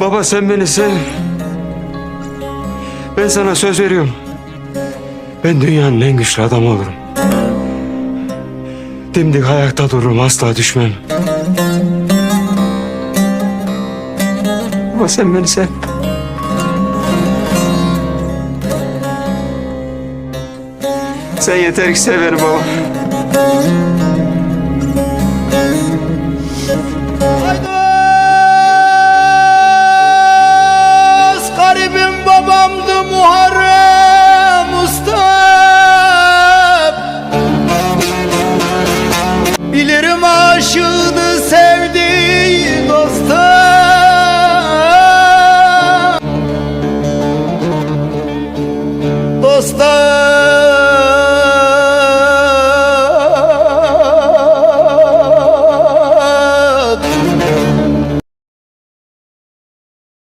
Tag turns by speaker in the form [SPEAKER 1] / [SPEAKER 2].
[SPEAKER 1] Baba sen beni sev. Ben sana söz veriyorum. Ben dünyanın en güçlü adamı olurum. Dimdik ayakta dururum asla düşmem. Baba sen beni sev. Sen yeter ki sev beni baba. Bilirim aşığını sevdiği dosta. Dosta